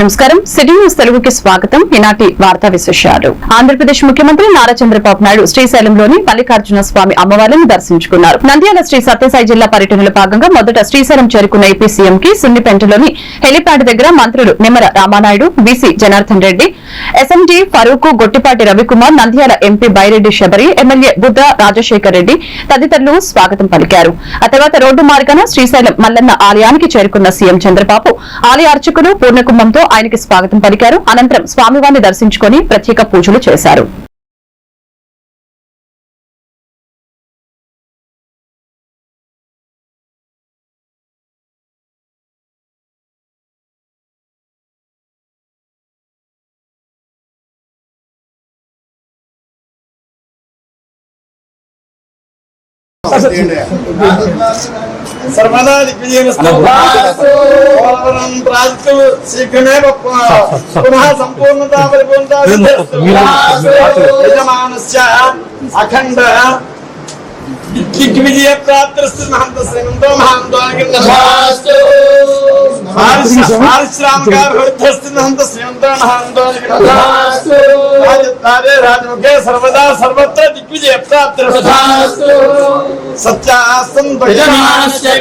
నమస్కారం. City news తెలుగుకి స్వాగతం. ఈనాటి వార్తా విశేషాలు. ఆంధ్రప్రదేశ్ ముఖ్యమంత్రి నారా చంద్రబాబు నాయుడు శ్రీశైలంలోని మల్లికార్జున స్వామి అమ్మవారిని దర్శించుకున్నారు. నంద్యాల శ్రీ సత్యసాయి జిల్లా పర్యటనలో భాగంగా మొదట శ్రీశైలం చేరుకున్న ఏపీ సీఎం కి సున్నిపెంటలోని హెలిప్యాడ్ దగ్గర మంత్రులు Nimmala Ramanaidu B C Janardhan Reddy S M D Farooq Gottipati Ravikumar Nandyala MP Byreddy Shabari MLA Buddha Rajasekhar Reddy తదితరులు స్వాగతం పలికారు. ఆ తర్వాత రోడ్డు మార్గాన శ్రీశైలం మల్లన్న ఆలయానికి చేరుకున్న సీఎం చంద్రబాబు ఆలయ అర్చకులు పూర్ణకుంభంతో ఆయనకి స్వాగతం పలికారు. అనంతరం స్వామివారిని దర్శించుకుని ప్రత్యేక పూజలు చేశారు. సర్వదా దిగ్విజయమస్తు శీఘ్రమే పునః సంపూర్ణత పరిపూర్ణత అఖండ దిగ్విజయ ప్రాప్తిరస్తు మహంత శ్రీమంతో మహాంతో పారిశ్రామికాభివృద్ధిస్తు సర్వదా సర్వత్ర దిగ్విజయ ప్రాప్తిరస్తు సత్యాస్తం యజమానస్య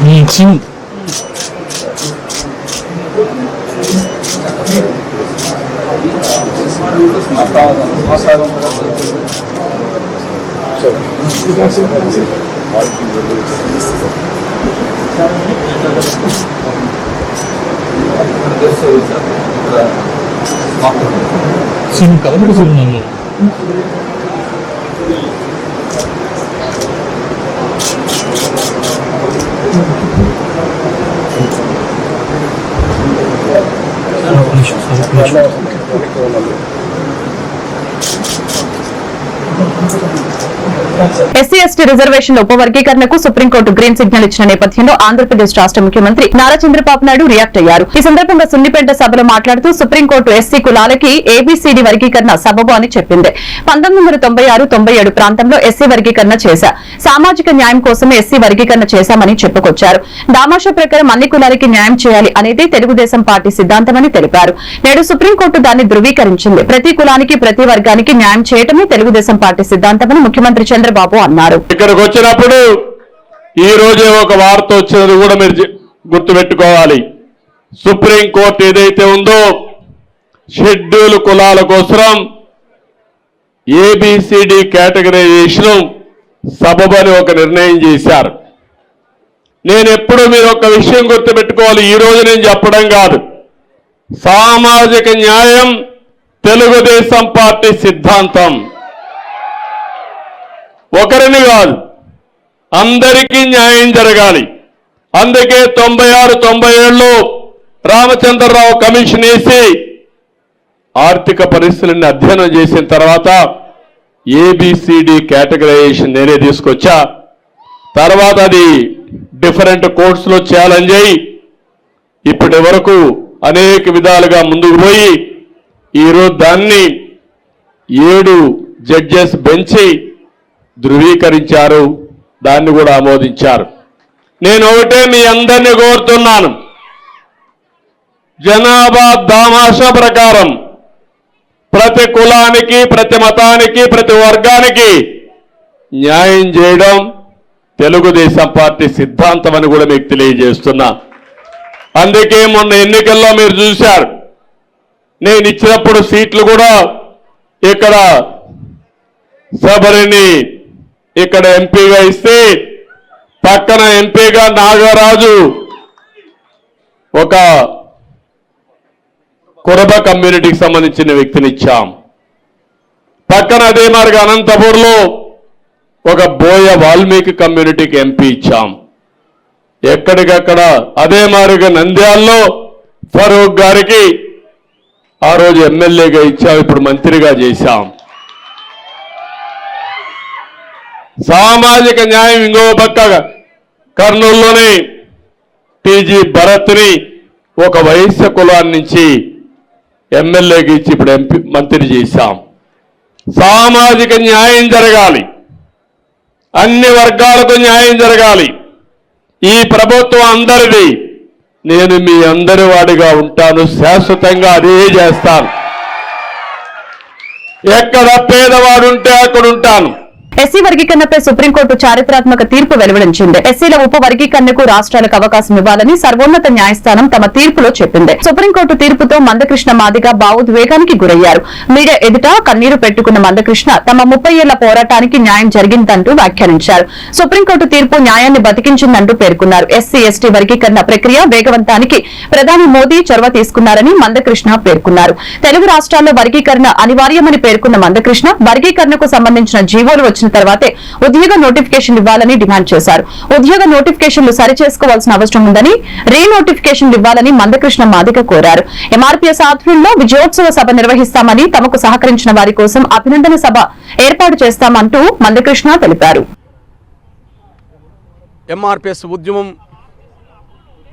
음, 지금 చింగ్ చింగ్ కలపడి చూడండి ఎస్సీ ఎస్టీ రిజర్వేషన్ల ఉపవర్గీకరణకు సుప్రీంకోర్టు గ్రీన్ సిగ్నల్ ఇచ్చిన నేపథ్యంలో ఆంధ్రప్రదేశ్ రాష్ట్ర ముఖ్యమంత్రి నారా చంద్రబాబు నాయుడు రియాక్ట్ అయ్యారు. ఈ సందర్భంగా సున్నిపేట సభలో మాట్లాడుతూ సుప్రీంకోర్టు ఎస్సీ కులాలకి ఏబీసీడీ వర్గీకరణ సబబు అని చెప్పింది. పంతొమ్మిది వందల తొంభై ఆరు తొంభై ఏడు ప్రాంతంలో ఎస్సీ వర్గీకరణ చేశా. సామాజిక న్యాయం కోసమే ఎస్సీ వర్గీకరణ చేశామని చెప్పుకొచ్చారు. దామాషా ప్రకారం అన్ని కులాలకి న్యాయం చేయాలి అనేది తెలుగుదేశం పార్టీ సిద్ధాంతమని తెలిపారు. నేడు సుప్రీంకోర్టు దాన్ని ధృవీకరించింది. ప్రతి కులానికి ప్రతి వర్గానికి న్యాయం చేయటమే తెలుగుదేశం పార్టీ సిద్ధాంతమని ముఖ్యమంత్రి చంద్రబాబు అన్నారు. ఇక్కడికి వచ్చినప్పుడు ఈ రోజే ఒక వార్త వచ్చినది కూడా మీరు గుర్తుపెట్టుకోవాలి. సుప్రీంకోర్టు ఏదైతే ఉందో షెడ్యూల్ కులాల కోసం ఏబిసిడి కేటగరైజేషన్ సబబని ఒక నిర్ణయం చేశారు. నేను ఎప్పుడు మీరు ఒక విషయం గుర్తుపెట్టుకోవాలి ఈ రోజు నేను చెప్పడం కాదు. సామాజిక న్యాయం తెలుగుదేశం పార్టీ సిద్ధాంతం. ఒకరిని కాదు అందరికీ న్యాయం జరగాలి. అందుకే తొంభై ఆరు తొంభై ఏళ్ళు రామచంద్రరావు కమిషన్ వేసి ఆర్థిక పరిస్థితులని అధ్యయనం చేసిన తర్వాత ఏబిసిడి కేటగరైజేషన్ నేనే తీసుకొచ్చా. తర్వాత అది డిఫరెంట్ కోర్సులో ఛాలెంజ్ అయ్యి ఇప్పటి వరకు అనేక విధాలుగా ముందుకు పోయి ఈరోజు దాన్ని ఏడు జడ్జెస్ బెంచి ధృవీకరించారు దాన్ని కూడా ఆమోదించారు. నేను ఒకటే మీ అందరినీ కోరుతున్నాను. జనాభా దామాష ప్రకారం ప్రతి కులానికి ప్రతి మతానికి ప్రతి వర్గానికి న్యాయం చేయడం తెలుగుదేశం పార్టీ సిద్ధాంతం అని కూడా మీకు తెలియజేస్తున్నా. అందుకే మొన్న ఎన్నికల్లో మీరు చూశారు. నేను ఇచ్చినప్పుడు సీట్లు కూడా ఇక్కడ శబరిని ఇక్కడ ఎంపీగా ఇస్తే పక్కన ఎంపీగా నాగరాజు ఒక కురబ కమ్యూనిటీకి సంబంధించిన వ్యక్తిని ఇచ్చాం. పక్కన అదే మార్గ అనంతపూర్లో ఒక బోయ వాల్మీకి కమ్యూనిటీకి ఎంపీ ఇచ్చాం. ఎక్కడికక్కడ అదే మారిగా నంద్యాల్లో ఫరూక్ గారికి ఆ రోజు ఎమ్మెల్యేగా ఇచ్చాం ఇప్పుడు మంత్రిగా చేశాం. సామాజిక న్యాయం ఇంకో పక్క కర్నూలులోనే టీజీ భరత్ని ఒక వైశ్య కులాన్ని నుంచి ఎమ్మెల్యేకి ఇచ్చి ఇప్పుడు ఎంపీ మంత్రి చేశాం. సామాజిక న్యాయం జరగాలి. అన్ని వర్గాలకు న్యాయం జరగాలి. ఈ ప్రభుత్వం అందరిది. నేను మీ అందరి వాడిగా ఉంటాను. శాశ్వతంగా అదే చేస్తాను. ఎక్కడ పేదవాడుంటే అక్కడ ఉంటాను ఎస్సీ వర్గీకరణపై సుప్రీంకోర్టు చారిత్రాత్మక తీర్పు వెలువరించింది ఎస్సీల ఉప వర్గీకరణకు రాష్ట్రాలకు అవకాశం ఇవ్వాలని సర్వోన్నత న్యాయస్థానం తమ తీర్పులో చెప్పింది. సుప్రీంకోర్టు తీర్పుతో మందకృష్ణ మాదిగ భావోద్వేగానికి గురయ్యారు. మీడియా ఎదుట కన్నీరు పెట్టుకున్న మందకృష్ణ తమ ముప్పై ఏళ్ళ పోరాటానికి న్యాయం జరిగిందంటూ వ్యాఖ్యానించారు. సుప్రీంకోర్టు తీర్పు న్యాయాన్ని బతికించిందంటూ పేర్కొన్నారు. ఎస్సీ ఎస్టీ వర్గీకరణ ప్రక్రియ వేగవంతానికి ప్రధాని మోదీ చొరవ తీసుకున్నారని మందకృష్ణ పేర్కొన్నారు. తెలుగు రాష్ట్రాల్లో వర్గీకరణ అనివార్యమని పేర్కొన్న మందకృష్ణ వర్గీకరణకు సంబంధించిన జీవోలు వచ్చిన తర్వాతే ఉద్యోగ నోటిఫికేషన్ ఇవ్వాలని డిమాండ్ చేశారు. ఉద్యోగ నోటిఫికేషన్లు సరిచేసుకోవాల్సిన అవసరం ఉందని రీ నోటిఫికేషన్ ఇవ్వాలని మందకృష్ణ మాదిక కోరారు. ఎంఆర్పీఎస్ ఆధ్వర్యంలో విజయోత్సవ సభ నిర్వహిస్తామని తమకు సహకరించిన వారి కోసం అభినందన సభ ఏర్పాటు చేస్తామంటూ మందకృష్ణ తెలిపారు. ఎంఆర్పిఎస్ ఉద్యమం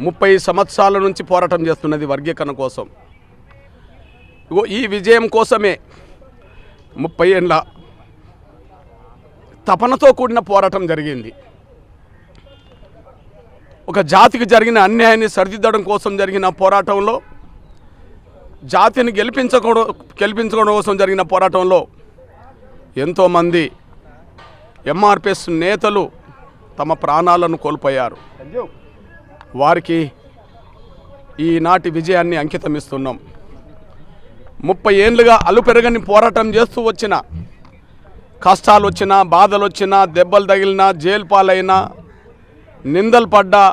ముప్పై సంవత్సరాల నుంచి పోరాటం చేస్తున్నది వర్గీకరణ కోసం. ఈ విజయం కోసమే ముప్పై ఏళ్ళ తపనతో కూడిన పోరాటం జరిగింది. ఒక జాతికి జరిగిన అన్యాయాన్ని సరిదిద్దడం కోసం జరిగిన పోరాటంలో జాతిని గెలిపించకూడదు గెలిపించుకోవడం కోసం జరిగిన పోరాటంలో ఎంతోమంది ఎంఆర్పిఎస్ నేతలు తమ ప్రాణాలను కోల్పోయారు. వారికి ఈనాటి విజయాన్ని అంకితమిస్తున్నాం. ముప్పై ఏళ్ళుగా అలుపెరగని పోరాటం చేస్తూ వచ్చిన కష్టాలు వచ్చినా బాధలు వచ్చినా దెబ్బలు తగిలినా జైలు పాలైనా నిందలు పడ్డా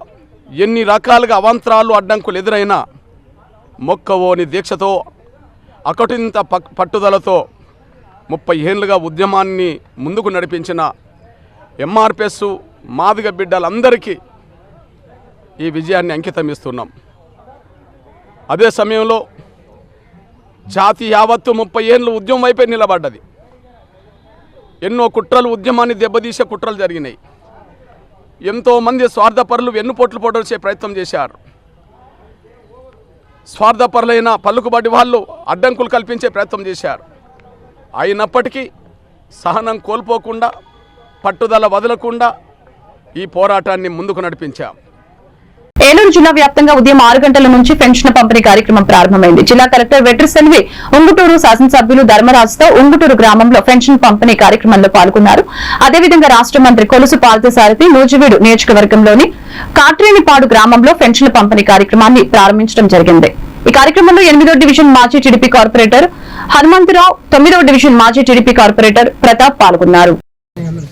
ఎన్ని రకాలుగా అవంతరాలు అడ్డంకులు ఎదురైనా మొక్కవోని దీక్షతో అకటింత పక్- పట్టుదలతో ముప్పై ఏళ్ళుగా ఉద్యమాన్ని ముందుకు నడిపించిన ఎంఆర్పిఎస్ మాదిగ బిడ్డలందరికీ ఈ విజయాన్ని అంకితం ఇస్తున్నాం. అదే సమయంలో జాతి యావత్తు ముప్పై ఏళ్ళు ఉద్యమం వైపే నిలబడ్డది. ఎన్నో కుట్రలు ఉద్యమాన్ని దెబ్బతీసే కుట్రలు జరిగినాయి. ఎంతోమంది స్వార్థపరులు వెన్నుపోట్లు పొడవచ్చే ప్రయత్నం చేశారు. స్వార్థపరులైన పలుకుబడి వాళ్ళు అడ్డంకులు కల్పించే ప్రయత్నం చేశారు. అయినప్పటికీ సహనం కోల్పోకుండా పట్టుదల వదలకుండా ఈ పోరాటాన్ని ముందుకు నడిపించాం. ఏలూరు జిల్లా వ్యాప్తంగా ఉదయం ఆరు గంటల నుంచి పెన్షన్ పంపిణీ కార్యక్రమం ప్రారంభమైంది. జిల్లా కలెక్టర్ వెట్రి సెల్వి ఉంగుటూరు శాసనసభ్యులు ధర్మరాజుతో ఉంగుటూరు గ్రామంలో పెన్షన్ పంపిణీ కార్యక్రమంలో పాల్గొన్నారు. అదేవిధంగా రాష్ట్ర మంత్రి కొలుసు పార్థసారథి నూజివీడు నియోజకవర్గంలోని కాట్రేనిపాడు గ్రామంలో పెన్షన్ పంపిణీ కార్యక్రమాన్ని ప్రారంభించడం జరిగింది. ఈ కార్యక్రమంలో ఎనిమిదో డివిజన్ మాజీ టీడీపీ కార్పొరేటర్ హనుమంతరావు తొమ్మిదో డివిజన్ మాజీ టీడీపీ కార్పొరేటర్ ప్రతాప్ పాల్గొన్నారు.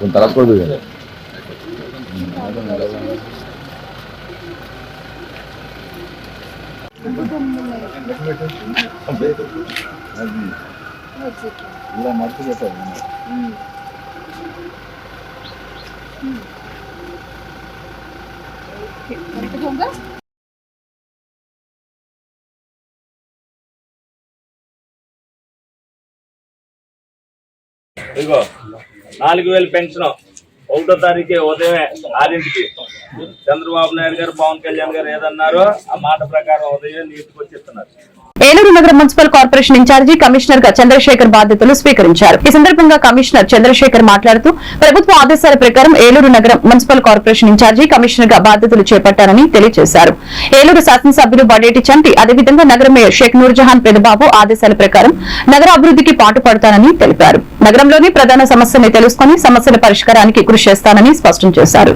మాట అయిపోయి వచ్చారు అయ్యారు మీరు శ్రీకాంత్ గారు కొంత తర్వాత కూడా దిగారు. ఇలా మడత పెట్టాలి ఇదిగో నాలుగు వేలు పెన్షన్ ఒకటో తారీఖు ఉదయమే ఆరింటికి. చంద్రబాబు నాయుడు గారు పవన్ కళ్యాణ్ గారు ఏదన్నారో ఆ మాట ప్రకారం ఉదయం నీటికి వచ్చిస్తున్నారు. ఏలూరు నగర మున్సిపల్ కార్పొరేషన్ ఇన్ఛార్జి కమిషనర్గా చంద్రశేఖర్ బాధ్యతలు స్వీకరించారు. ఈ సందర్భంగా కమిషనర్ చంద్రశేఖర్ మాట్లాడుతూ ప్రభుత్వ ఆదేశాల ప్రకారం ఏలూరు నగరం మున్సిపల్ కార్పొరేషన్ ఇన్ఛార్జి కమిషనర్గా బాధ్యతలు చేపట్టారని తెలియజేశారు. ఏలూరు శాసనసభ్యులు బడేటి చంటి అదేవిధంగా నగర మేయర్ షేక్ నూర్జహాన్ పెదబాబు ఆదేశాల ప్రకారం నగర అభివృద్ధికి పాటుపడతానని తెలిపారు. నగరంలోని ప్రధాన సమస్యని తెలుసుకుని సమస్యల పరిష్కారానికి కృషి చేస్తానని స్పష్టం చేశారు.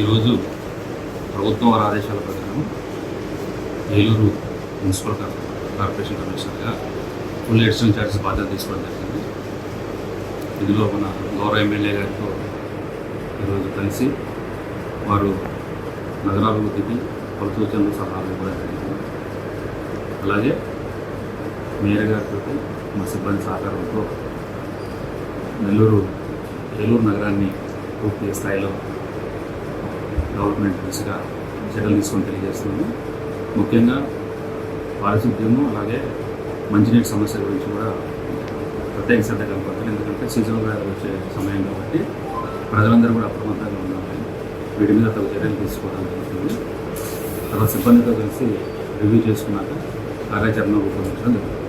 ఈరోజు ప్రభుత్వం వారి ఆదేశాల ప్రకారం ఏలూరు మున్సిపల్ కార్పొరేషన్ కమిషనర్గా ఫుల్ ఎడిషనల్ చార్జెస్ బాధ్యత తీసుకోవడం జరిగింది. ఇందులో మన గౌరవ ఎమ్మెల్యే గారితో ఈరోజు కలిసి వారు నగరాభివృద్ధికి పలు సూచనలు సలహాలు కూడా జరిగింది. అలాగే మేయర్ గారితో మా సిబ్బంది సహకారంతో నెల్లూరు ఏలూరు నగరాన్ని పూర్తి స్థాయిలో గవర్నమెంట్ దిశగా చర్యలు తీసుకొని తెలియజేస్తుంది. ముఖ్యంగా పారిశుద్ధ్యము అలాగే మంచినీటి సమస్య గురించి కూడా ప్రత్యేక శ్రద్ధ కనపడుతుంది ఎందుకంటే సీజన్గా వచ్చే సమయం కాబట్టి ప్రజలందరూ కూడా అప్రమత్తంగా ఉండాలి. వీటి మీద తగు చర్యలు తీసుకోవడం జరుగుతుంది. తర్వాత సిబ్బందితో కలిసి రివ్యూ చేసుకున్నాక కార్యాచరణ రూపొందించడం జరుగుతుంది.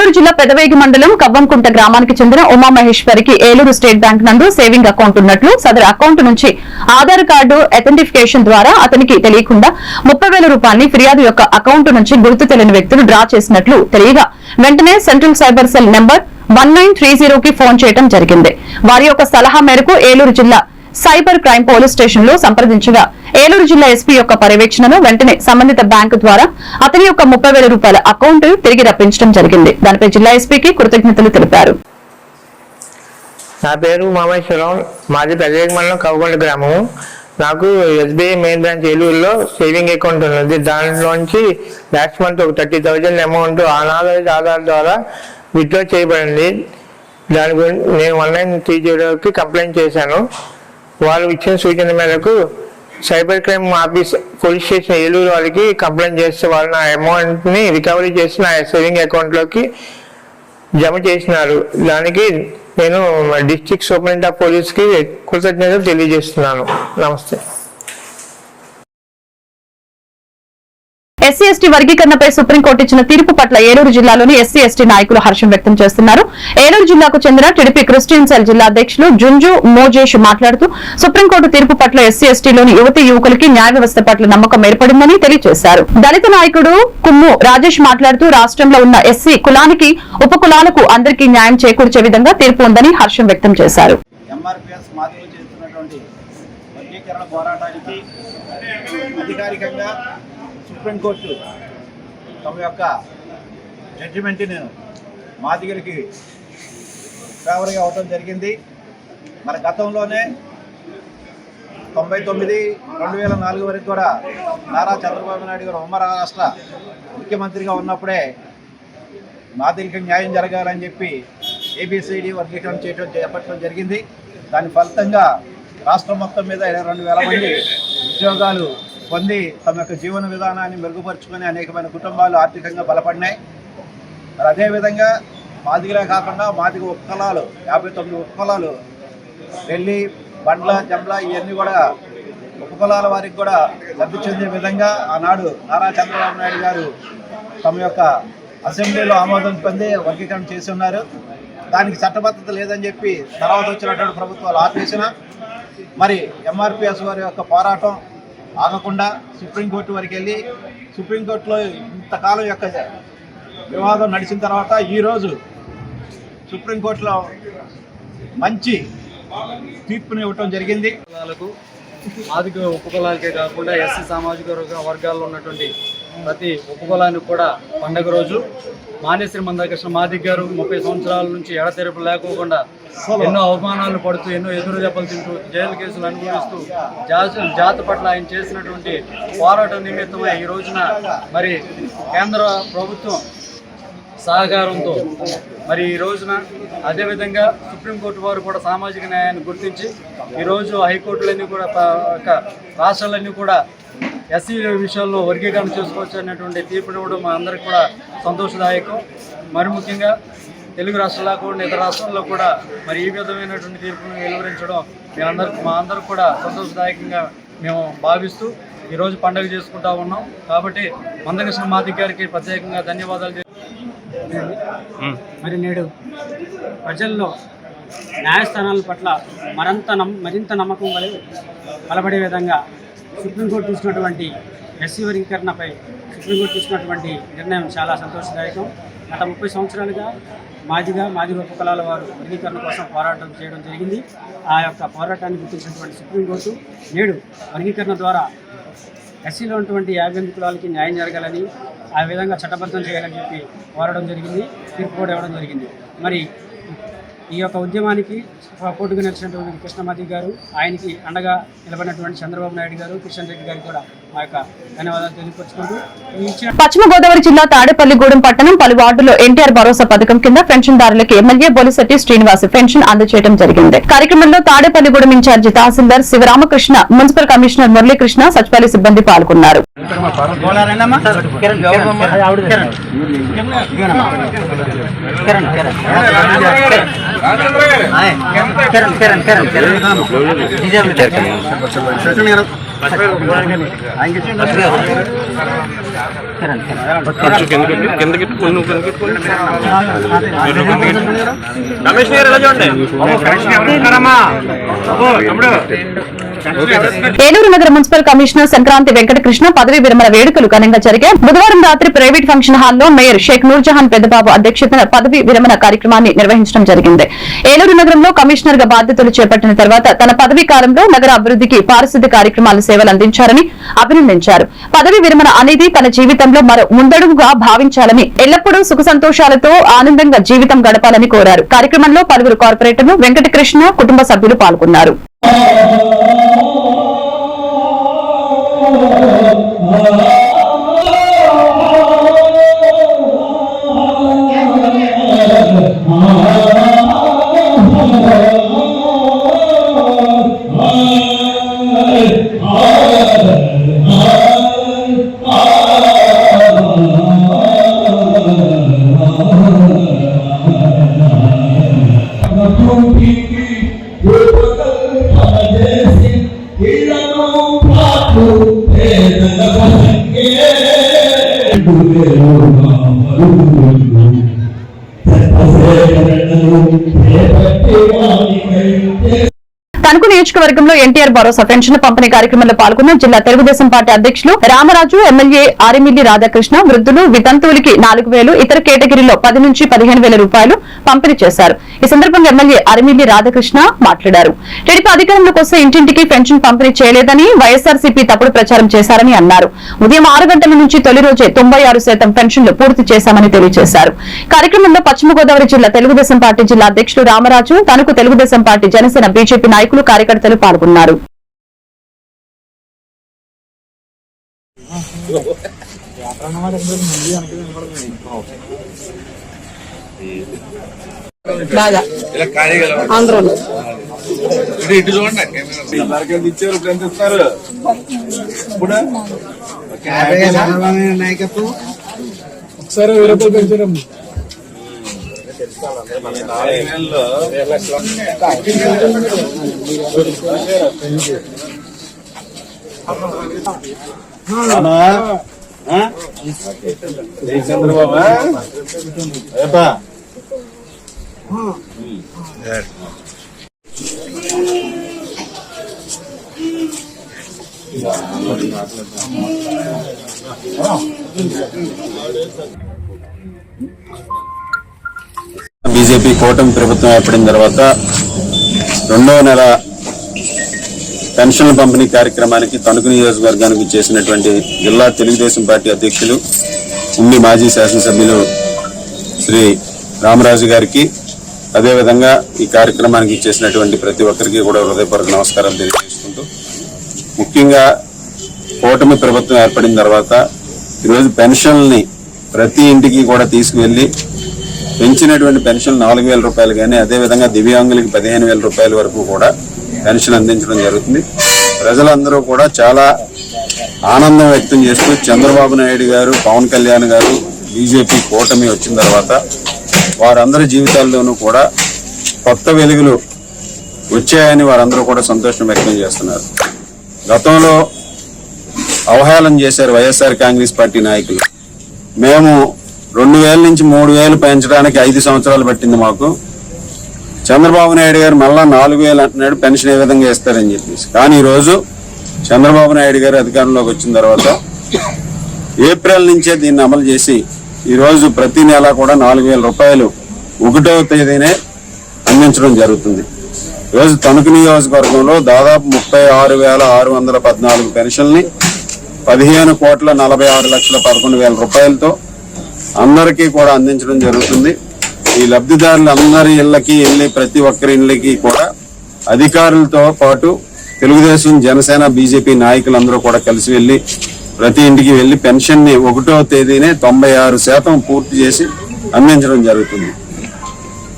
ఏలూరు జిల్లా పెదవేగి మండలం కవ్వంకుంట గ్రామానికి చెందిన ఉమామహేశ్వరికి ఏలూరు స్టేట్ బ్యాంక్ నందు సేవింగ్ అకౌంట్ ఉన్నట్లు సదరు అకౌంట్ నుంచి ఆధార్ కార్డు అథెంటిఫికేషన్ ద్వారా అతనికి తెలియకుండా ముప్పై వేల రూపాయలని ఫిర్యాదు యొక్క అకౌంట్ నుంచి గుర్తు తెలియని వ్యక్తులు డ్రా చేసినట్లు తెలియగా వెంటనే central cyber cell number one nine three జీరోకి ఫోన్ చేయడం జరిగింది. వారి యొక్క సలహా మేరకు ఏలూరు జిల్లా సైబర్ క్రైమ్ పోలీస్ స్టేషన్లో సంప్రదించగా ఏలూరు జిల్లా ఎస్పీ యొక్క పర్యవేక్షణలో వెంటనే సంబంధిత బ్యాంకు ద్వారా అతని యొక్క ముప్పై వేల రూపాయల అకౌంట్ తిరిగి రప్పించడం జరిగింది. దానిపై జిల్లా ఎస్పీకి కృతజ్ఞతలు తెలిపారు. నా పేరు మామేశ్వరం. మాది పెద్దవేగ మండలం కవ్వకొండ గ్రామం నాకు ఎస్బీఐ మెయిన్ బ్రాంచ్ ఏలూరులో సేవింగ్ అకౌంట్ ఉన్నది. దాంట్లోంచి లాస్ట్ మంత్ ఒక thirty thousand amount unauthorise Aadhaar ద్వారా విత్డ్రా చేయబడింది. దాని గురించి నేను వన్ నైన్ త్రీ జీరోకి కంప్లైంట్ చేశాను. వాళ్ళు ఇచ్చిన సూచన మేరకు cyber crime office police station Eluru వాళ్ళకి కంప్లైంట్ చేస్తే వాళ్ళు నా అమౌంట్ని రికవరీ చేసి నా సేవింగ్ అకౌంట్లోకి జమ చేసినారు. దానికి నేను డిస్ట్రిక్ట్ సూపరింటెండెంట్ ఆఫ్ పోలీస్కి కృతజ్ఞతలు తెలియజేస్తున్నాను. నమస్తే. ఎస్సీ ఎస్టీ వర్గీకరణపై సుప్రీంకోర్టు ఇచ్చిన తీర్పు పట్ల ఏలూరు జిల్లాలోని ఎస్సీ ఎస్టీ నాయకులు హర్షం వ్యక్తం చేస్తున్నారు. ఏలూరు జిల్లాకు చెందిన టీడీపీ క్రిస్టియన్ సెల్ జిల్లా అధ్యక్షులు జుంజు మోజేష్ మాట్లాడుతూ సుప్రీంకోర్టు తీర్పు పట్ల ఎస్సీ ఎస్టీలోని యువతి యువకులకి న్యాయ వ్యవస్థ పట్ల నమ్మకం ఏర్పడిందని తెలియజేశారు. దళిత నాయకుడు కుమ్ము రాజేష్ మాట్లాడుతూ రాష్ట్రంలో ఉన్న ఎస్సీ కులానికి ఉప కులాలకు అందరికీ న్యాయం చేకూర్చే విధంగా తీర్పు ఉందని హర్షం వ్యక్తం చేశారు. ఎంఆర్పిఎస్ మాదిరి చేస్తున్నటువంటి వర్గీకరణ పోరాటానికి అధికారికంగా సుప్రీంకోర్టు తమ యొక్క జడ్జిమెంట్ని మాదిగలకి ఫేవర్గా అవటం జరిగింది. మన గతంలోనే తొంభై తొమ్మిది రెండు వేల నాలుగు వరకు కూడా నారా చంద్రబాబు నాయుడు గారు ఉమ్మ రాష్ట్ర ముఖ్యమంత్రిగా ఉన్నప్పుడే మాదిరికి న్యాయం జరగాలని చెప్పి ఏబిసిడి వర్గీకరణ చేయడం చేపట్టడం జరిగింది. దాని ఫలితంగా రాష్ట్రం మొత్తం మీద ఇరవై రెండు వేల మంది ఉద్యోగాలు పొంది తమ యొక్క జీవన విధానాన్ని మెరుగుపరుచుకొని అనేకమైన కుటుంబాలు ఆర్థికంగా బలపడినాయి. మరి అదేవిధంగా మాదిగలే కాకుండా మాదిగ ఉపకులాలు యాభై తొమ్మిది ఉపకులాలు వెళ్ళి బండ్ల జండ్ల ఇవన్నీ కూడా ఉపకులాల వారికి కూడా లబ్ధి చెందే విధంగా ఆనాడు నారా చంద్రబాబు నాయుడు గారు తమ యొక్క అసెంబ్లీలో ఆమోదం పొంది వర్గీకరణ చేసి ఉన్నారు. దానికి చట్టబద్ధత లేదని చెప్పి తర్వాత వచ్చినటువంటి ప్రభుత్వాలు ఆపేసిన మరి ఎంఆర్పిఎస్ వారి యొక్క పోరాటం ఆగకుండా సుప్రీంకోర్టు వరకు వెళ్ళి సుప్రీంకోర్టులో ఇంతకాలం యొక్క వివాదం నడిచిన తర్వాత ఈరోజు సుప్రీంకోర్టులో మంచి తీర్పుని ఇవ్వటం జరిగింది. కులాలకు ఆర్థిక ఉపకులాలకే కాకుండా ఎస్సీ సామాజిక వర్గ- వర్గాల్లో ఉన్నటువంటి ప్రతి ఉపకులానికి కూడా పండగ రోజు. మానేశ్వరి మందాకృష్ణ మాదిక్ గారు ముప్పై సంవత్సరాల నుంచి ఎడతెరపు లేకోకుండా ఎన్నో అవమానాలు పడుతూ ఎన్నో ఎదురు దెబ్బలు తింటూ జైలు కేసులు అనుభవిస్తూ జాతి జాతి పట్ల ఆయన చేసినటువంటి పోరాటం నిమిత్తమై ఈ రోజున మరి కేంద్ర ప్రభుత్వం సహకారంతో మరి ఈ రోజున అదేవిధంగా సుప్రీంకోర్టు వారు కూడా సామాజిక న్యాయాన్ని గుర్తించి ఈరోజు హైకోర్టులన్నీ కూడా ఒక రాష్ట్రాలన్నీ కూడా ఎస్సీ విషయాల్లో వర్గీకరణ చేసుకోవచ్చు అనేటువంటి తీర్పునివ్వడం మా అందరికి కూడా సంతోషదాయకం. మరి ముఖ్యంగా తెలుగు రాష్ట్రాల్లో కూడా ఇతర రాష్ట్రాల్లో కూడా మరి ఈ విధమైనటువంటి తీర్పును వెలువరించడం మీ అందరికి మా అందరికి కూడా సంతోషదాయకంగా మేము భావిస్తూ ఈరోజు పండుగ చేసుకుంటా ఉన్నాం. కాబట్టి మందకృష్ణ మాదిక్ గారికి ప్రత్యేకంగా ధన్యవాదాలు మరి నేడు ప్రజల్లో న్యాయస్థానాల పట్ల మరింత నమ్ మరింత నమ్మకం బల బలపడే విధంగా సుప్రీంకోర్టు తీసుకున్నటువంటి ఎస్సీ వర్గీకరణపై సుప్రీంకోర్టు తీసుకున్నటువంటి నిర్ణయం చాలా సంతోషదాయకం. గత ముప్పై సంవత్సరాలుగా మాదిగా మాదిగ ఉపకులాల వారు వర్గీకరణ కోసం పోరాటం చేయడం జరిగింది. ఆ యొక్క పోరాటాన్ని గుర్తించినటువంటి సుప్రీంకోర్టు నేడు వర్గీకరణ ద్వారా ఎస్సీలో ఉన్నటువంటి యాభై ఎనిమిది కులాలకి న్యాయం జరగాలని ఆ విధంగా చట్టబద్ధం చేయాలని చెప్పి కోరడం జరిగింది. తీర్పు కూడా ఇవ్వడం జరిగింది. మరి ఈ యొక్క ఉద్యమానికి పోటుగా నిలిచినటువంటి కృష్ణమాది గారు ఆయనకి అండగా నిలబడినటువంటి చంద్రబాబు నాయుడు గారు కిషన్ రెడ్డి గారికి కూడా మా యొక్క ధన్యవాదాలు తెలియపరుచుకుంటూ పశ్చిమ గోదావరి జిల్లా తాడేపల్లిగూడెం పట్టణం పలు వార్డులో ఎన్టీఆర్ భరోసా పథకం కింద పెన్షన్దారులకు ఎమ్మెల్యే బొలిశెట్టి శ్రీనివాస్ పెన్షన్ అందజేయడం జరిగింది. కార్యక్రమంలో Tadepalligudem incharge tahsildar Sivaramakrishna municipal commissioner Muralikrishna సచివాలయ సిబ్బంది పాల్గొన్నారు. కిరణ్ కిరణ్ కిరణ్ కిరణ్. ఏలూరు నగర మున్సిపల్ కమిషనర్ సంక్రాంతి వెంకటకృష్ణ పదవి విరమణ వేడుకలు ఘనంగా జరిగాయి బుధవారం రాత్రి ప్రైవేట్ ఫంక్షన్ హాల్లో మేయర్ షేక్ నూర్జహాన్ పెద్దబాబు అధ్యక్షతన పదవి విరమణ కార్యక్రమాన్ని నిర్వహించడం జరిగింది. ఏలూరు నగరంలో కమిషనర్గా బాధ్యతలు చేపట్టిన తర్వాత తన పదవీ కాలంలో నగర అభివృద్ధికి పారిశుద్ధ్య కార్యక్రమాలు సేవలు అందించారని అభినందించారు. పదవి విరమణ అనేది తన జీవితంలో మరో ముందడుగుగా భావించాలని ఎల్లప్పుడూ సుఖ సంతోషాలతో ఆనందంగా జీవితం గడపాలని కోరారు. కార్యక్రమంలో పలువురు కార్పొరేటర్లు వెంకటకృష్ణ కుటుంబ సభ్యులు పాల్గొన్నారు. నియోజకవర్గంలో ఎన్టీఆర్ భరోసా పెన్షన్ పంపిణీ కార్యక్రమంలో పాల్గొన్న జిల్లా తెలుగుదేశం పార్టీ అధ్యక్షులు రామరాజు ఎమ్మెల్యే ఆరిమిల్లి రాధాకృష్ణ వృద్ధులు వితంతువులకి నాలుగు వేలు ఇతర కేటగిరీలో పది నుంచి పదిహేను వేల రూపాయలు పంపిణీ చేశారు. ఈ సందర్భంగా ఎమ్మెల్యే అరిమిల్లి రాధాకృష్ణ మాట్లాడారు. టీడీపీ అధికారంలోకి వస్తే ఇంటింటికి పెన్షన్ పంపిణీ చేయలేదని వైఎస్ఆర్సీపీ తప్పుడు ప్రచారం చేశారని అన్నారు. ఉదయం ఆరు గంటల నుంచి తొలి రోజే తొంభై ఆరు శాతం పెన్షన్లు పూర్తి చేశామని తెలియజేశారు. కార్యక్రమంలో పశ్చిమ గోదావరి జిల్లా తెలుగుదేశం పార్టీ జిల్లా అధ్యక్షులు రామరాజు తనకు తెలుగుదేశం పార్టీ జనసేన బీజేపీ నాయకులు కార్యకర్తలు పాల్గొన్నారు చంద్రబాబు బీజేపీ కూటమి ప్రభుత్వం ఏర్పడిన తర్వాత రెండవ నెల పెన్షన్ల పంపిణీ కార్యక్రమానికి తణుకు నియోజకవర్గానికి చేసినటువంటి జిల్లా తెలుగుదేశం పార్టీ అధ్యక్షులు ఉండి మాజీ శాసనసభ్యులు శ్రీ రామరాజు గారికి అదేవిధంగా ఈ కార్యక్రమానికి చేసినటువంటి ప్రతి ఒక్కరికి కూడా హృదయపూర్వక నమస్కారాలు తెలియజేసుకుంటూ ముఖ్యంగా కూటమి ప్రభుత్వం ఏర్పడిన తర్వాత ఈరోజు పెన్షన్ని ప్రతి ఇంటికి కూడా తీసుకువెళ్ళి పెంచినటువంటి పెన్షన్ నాలుగు వేల రూపాయలు కానీ అదేవిధంగా దివ్యాంగులకి పదిహేను వేల రూపాయల వరకు కూడా పెన్షన్ అందించడం జరుగుతుంది. ప్రజలందరూ కూడా చాలా ఆనందం వ్యక్తం చేస్తూ చంద్రబాబు నాయుడు గారు పవన్ కళ్యాణ్ గారు బీజేపీ కూటమి వచ్చిన తర్వాత వారందరి జీవితాల్లోనూ కూడా కొత్త వెలుగులు వచ్చాయని వారందరూ కూడా సంతోషం వ్యక్తం చేస్తున్నారు. గతంలో అవహేళన చేశారు వైఎస్ఆర్ కాంగ్రెస్ పార్టీ నాయకులు. మేము రెండు వేల నుంచి మూడు వేలు పెంచడానికి ఐదు సంవత్సరాలు పట్టింది మాకు. చంద్రబాబు నాయుడు గారు మళ్ళా నాలుగు వేలు అంటున్నాడు పెన్షన్ ఏ విధంగా ఇస్తారని చెప్పేసి. కానీ ఈరోజు చంద్రబాబు నాయుడు గారు అధికారంలోకి వచ్చిన తర్వాత ఏప్రిల్ నుంచే దీన్ని అమలు చేసి ఈరోజు ప్రతి నెల కూడా నాలుగు వేల రూపాయలు ఒకటవ తేదీనే అందించడం జరుగుతుంది. ఈరోజు తణుకు నియోజకవర్గంలో దాదాపు ముప్పై ఆరు వేల ఆరు వందల పద్నాలుగు పెన్షన్ని పదిహేను కోట్ల నలభై ఆరు లక్షల పదకొండు వేల రూపాయలతో అందరికీ కూడా అందించడం జరుగుతుంది. ఈ లబ్ధిదారులు అందరి ఇళ్ళకి వెళ్ళి ప్రతి ఒక్కరి ఇళ్ళకి కూడా అధికారులతో పాటు తెలుగుదేశం జనసేన బీజేపీ నాయకులందరూ కూడా కలిసి వెళ్ళి ప్రతి ఇంటికి వెళ్ళి పెన్షన్ని ఒకటో తేదీనే తొంభై ఆరు శాతం పూర్తి చేసి అందించడం జరుగుతుంది.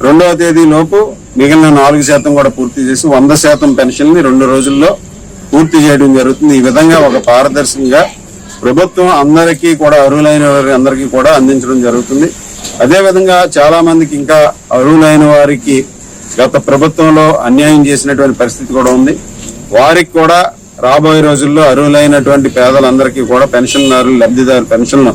రెండవ తేదీలోపు మిగిలిన నాలుగు శాతం కూడా పూర్తి చేసి వంద శాతం పెన్షన్ని రెండు రోజుల్లో పూర్తి చేయడం జరుగుతుంది. ఈ విధంగా ఒక పారదర్శకంగా ప్రభుత్వం అందరికీ కూడా అర్హులైన వారి అందరికీ కూడా అందించడం జరుగుతుంది. అదేవిధంగా చాలా మందికి ఇంకా అర్హులైన వారికి గత ప్రభుత్వంలో అన్యాయం చేసినటువంటి పరిస్థితి కూడా ఉంది. వారికి కూడా రాబోయే రోజుల్లో అర్హులైనటువంటి పేదలందరికీ కూడా పెన్షన్దారులు లబ్ధిదారు పెన్షన్లు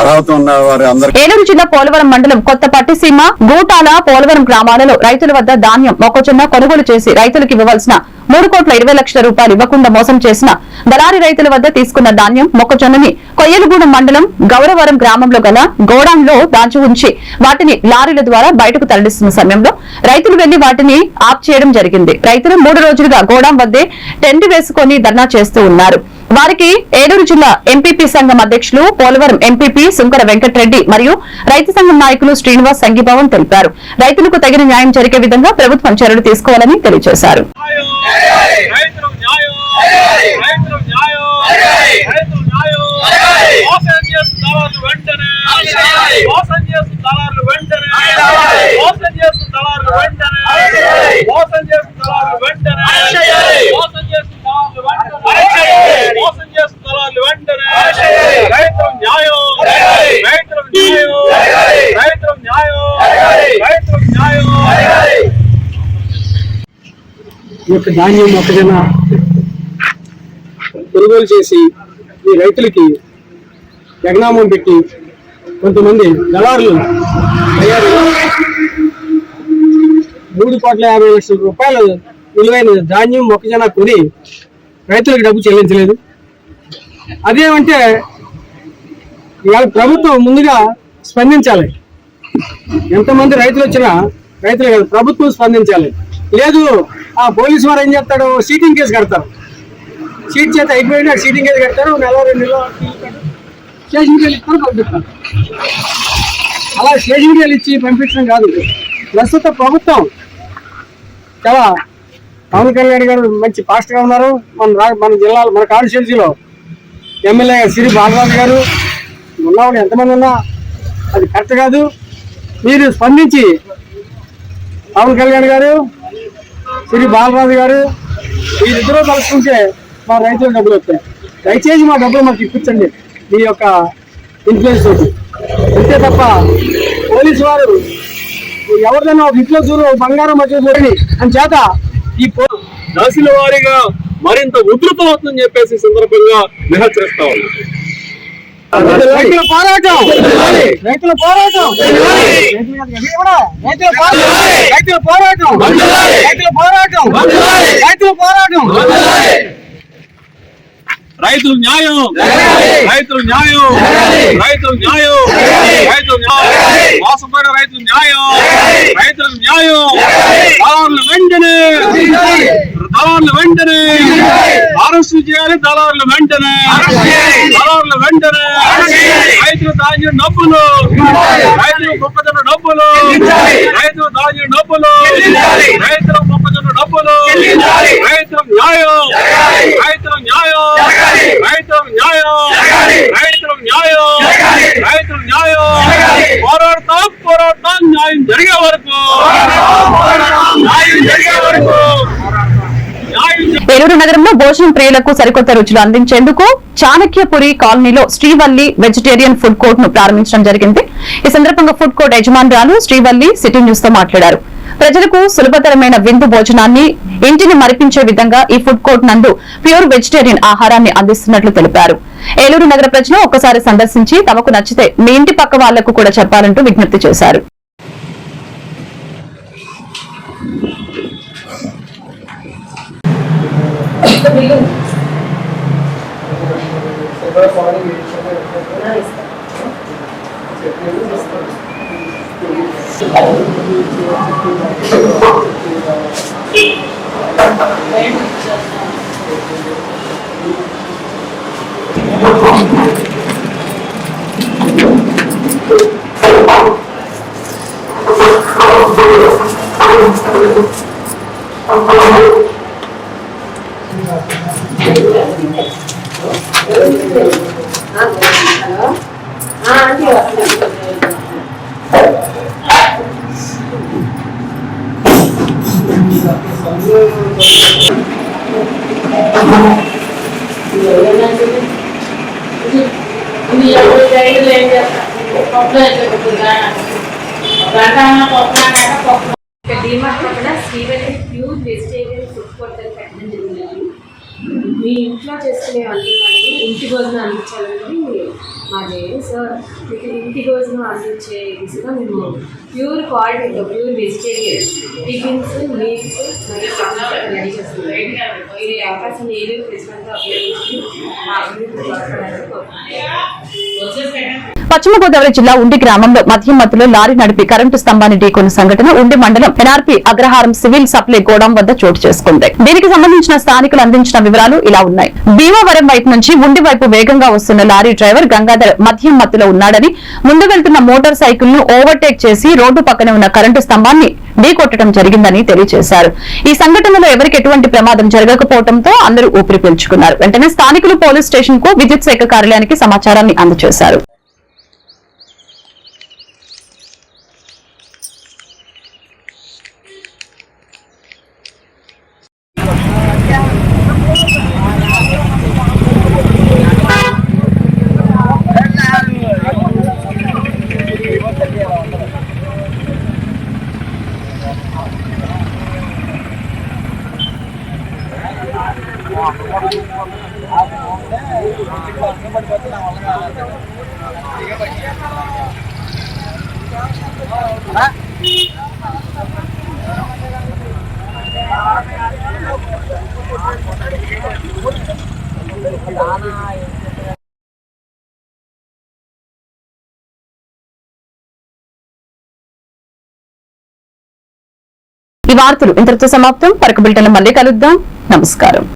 అర్హత ఉన్న వారి ఏలూరు జిల్లా పోలవరం మండలం కొత్త పట్టిసీమ గూటాల పోలవరం గ్రామాలలో రైతుల వద్ద ధాన్యం మొక్కజొన్న కొనుగోలు చేసి రైతులకు ఇవ్వవలసిన మూడు కోట్ల ఇరవై లక్షల రూపాయలు ఇవ్వకుండా మోసం చేసిన దళారి రైతుల వద్ద తీసుకున్న ధాన్యం మొక్కజొన్నని కొయ్యలగూడెం మండలం గౌరవరం గ్రామంలో గల గోడాంలో దాచి ఉంచి వాటిని లారీల ద్వారా బయటకు తరలిస్తున్న సమయంలో రైతులు వెళ్ళి వాటిని ఆప్ చేయడం జరిగింది. రైతులు మూడు రోజులుగా గోడాం వద్దే టెంట్ వేసుకొని ధర్నా చేస్తూ ఉన్నారు. వారికి ఏలూరు జిల్లా ఎంపీపీ సంఘం అధ్యక్షులు పోలవరం ఎంపీపీ సుంకర వెంకటరెడ్డి మరియు రైతు సంఘం నాయకులు శ్రీనివాస్ సంఘీభావం తెలిపారు. రైతులకు తగిన న్యాయం జరిగే విధంగా ప్రభుత్వం చర్యలు తీసుకోవాలని తెలియజేశారు. రైతులకు న్యాయం మోసం చేస్తున్న వెంటనే. మోసం చేస్తున్న దళారులు వెంటనే. మోసం చేస్తున్న దళారులు వెంటనే. మోసం చేస్తున్న దళారులు వెంటనే. మోసం చేస్తున్న దళారులు వెంటనే. మోసం చేస్తున్న దళారులు వెంటనే. రైతులకు న్యాయం. న్యాయం. న్యాయం. న్యాయం. ఈ యొక్క ధాన్యం మొక్కజొన్న కొనుగోలు చేసి ఈ రైతులకి యజ్ఞామం పెట్టి కొంతమంది దళారులు తయారు మూడు కోట్ల యాభై లక్షల రూపాయలు విలువైన ధాన్యం మొక్కజొన్న కొని రైతులకు డబ్బు చెల్లించలేదు. అదేమంటే ఇవాళ ప్రభుత్వం ముందుగా స్పందించాలి. ఎంతమంది రైతులు వచ్చినా రైతులు కాదు ప్రభుత్వం స్పందించాలి. లేదు ఆ పోలీసు వారు ఏం చేస్తాడు? సీటింగ్ కేసు కడతారు. సీట్ చేత అయిపోయినా సీటింగ్ కేసు కట్టారు నెల రెండు నెలలు స్టేషన్ కేసు ఇస్తారు పంపిస్తారు. అలా స్టేజ్ కేసు ఇచ్చి పంపించడం కాదు. ప్రస్తుత ప్రభుత్వం చాలా పవన్ కళ్యాణ్ గారు మంచి పాస్టర్గా ఉన్నారు. మన రా- మన జిల్లాలో మన కాన్స్టిట్యున్సీలో ఎమ్మెల్యే సిరి బాలరాజు గారు ఉన్నవాళ్ళు ఎంతమంది ఉన్నా అది కరెక్ట్ కాదు. మీరు స్పందించి పవన్ కళ్యాణ్ గారు శ్రీ బాలరాజు గారు వీరిద్దరూ కలుసుకుంటే మా రైతులకు డబ్బులు వస్తాయి. దయచేసి మా డబ్బులు మాకు ఇప్పించండి. మీ యొక్క ఇన్ఫ్లుయెన్స్ తోటి. అంతే తప్ప పోలీసు వారు ఎవరిదైనా ఒక ఇంట్లో చూరు బంగారం మధ్య చూడండి. అని చేత ఈ దశల వారీగా మరింత ఉధృతం అవుతుందని చెప్పేసి సందర్భంగా నిహెచ్చరిస్తా ఉన్నాం. రైతుల పోరాటం. రైతుల పోరాటం. రైతుల పోరాటం. రైతుల పోరాటం. రైతుల పోరాటం. రైతుల పోరాటం. రైతుల న్యాయం. రైతుల న్యాయం. రైతుల న్యాయం. రైతుల న్యాయం. మోసపోయిన రైతుల న్యాయం. రైతులకు న్యాయం. దళారులు వెంటనే. దళారులు వెంటనే. అరెస్టు చేయాలి దళారులు వెంటనే. దళారులు వెంటనే. రైతులు దాచిన డబ్బులు రైతులు మొక్కజొన్న డబ్బులు రైతులు దాచిన డబ్బులు రైతుల మొక్కజొన్న డబ్బులు రైతుల న్యాయం. రైతుల న్యాయం. రైతుల న్యాయం. రైతుల న్యాయం. రైతుల న్యాయం. పోరాడతాం పోరాడతాం న్యాయం జరిగే వరకు న్యాయం జరిగే వరకు నెల్లూరు నగరంలో భోజనం ప్రియులకు సరికొత్త రుచులు అందించేందుకు చాణక్యపురి కాలనీలో శ్రీవల్లి వెజిటేరియన్ ఫుడ్ కోర్ట్ను ప్రారంభించడం జరిగింది. ఈ సందర్భంగా ఫుడ్ కోర్ట్ యజమానురాలు శ్రీవల్లి సిటీ న్యూస్తో మాట్లాడారు. ప్రజలకు సులభతరమైన విందు భోజనాన్ని ఇంటిని మరిపించే విధంగా ఈ ఫుడ్ కోర్ట్ నందు ప్యూర్ వెజిటేరియన్ ఆహారాన్ని అందిస్తున్నట్లు తెలిపారు. ఏలూరు నగర ప్రజలు ఒక్కసారి సందర్శించి తమకు నచ్చితే మీ ఇంటి పక్క వాళ్ళకు కూడా చెప్పాలంటూ విజ్ఞప్తి చేశారు. Mr. Billu. Nice. అందించే మేము ప్యూర్ క్వాలిటీతో ప్యూర్ వెజిటేరియన్ టిఫిన్స్ మీల్స్ మరియు రెడీ చేస్తున్నాం. మీరు ఈ అవకాశాన్ని ఏలూరు ప్రెసిడెంట్గా ఉపయోగించి మా అభివృద్ధి పశ్చిమ గోదావరి జిల్లా ఉండి గ్రామంలో మద్యం మత్తులో లారీ నడిపి కరెంటు స్తంభాన్ని ఢీకొన్న సంఘటన ఉండి మండలం NRP Agraharam civil supply godown వద్ద చోటు చేసుకుంది. దీనికి సంబంధించిన స్థానికులు అందించిన వివరాలు ఇలా ఉన్నాయి. భీమవరం వైపు నుంచి ఉండి వైపు వేగంగా వస్తున్న లారీ డ్రైవర్ గంగాధర్ మద్యం మత్తులో ఉన్నాడని ముందు వెళ్తున్న మోటార్ సైకిల్ను ఓవర్టేక్ చేసి రోడ్డు పక్కనే ఉన్న కరెంటు స్తంభాన్ని ఢీకొట్టడం జరిగిందని తెలియజేశారు. ఈ సంఘటనలో ఎవరికి ఎటువంటి ప్రమాదం జరగకపోవడంతో అందరూ ఊపిరి పీల్చుకున్నారు. వెంటనే స్థానికులు పోలీస్ స్టేషన్కు విద్యుత్ శాఖ కార్యాలయానికి సమాచారాన్ని అందజేశారు. వార్తలు ఇంతటితో సమాప్తం. పరకబిల్టన్ మళ్ళీ కలుద్దాం. నమస్కారం.